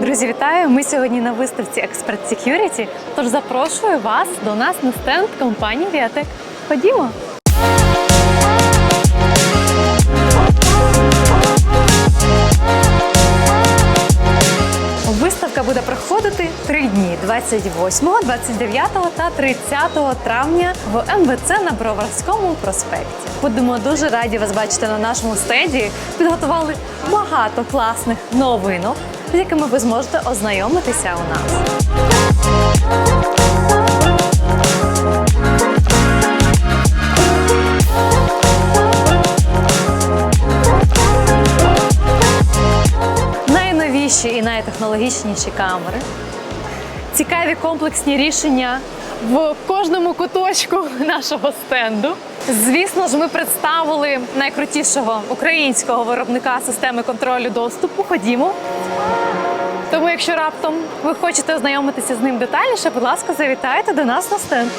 Друзі, вітаю! Ми сьогодні на виставці Expert Security, тож запрошую вас до нас на стенд компанії Viatec. Ходімо! Виставка буде проходити три дні: 28, 29 та 30 травня в МВЦ на Броварському проспекті. Будемо дуже раді вас бачити на нашому стенді. Підготували багато класних новинок, з якими ви зможете ознайомитися у нас. Найновіші і найтехнологічніші камери, цікаві комплексні рішення в кожному куточку нашого стенду. Звісно ж, ми представили найкрутішого українського виробника системи контролю доступу. Ходімо. Тому, якщо раптом ви хочете ознайомитися з ним детальніше, будь ласка, завітайте до нас на стенд.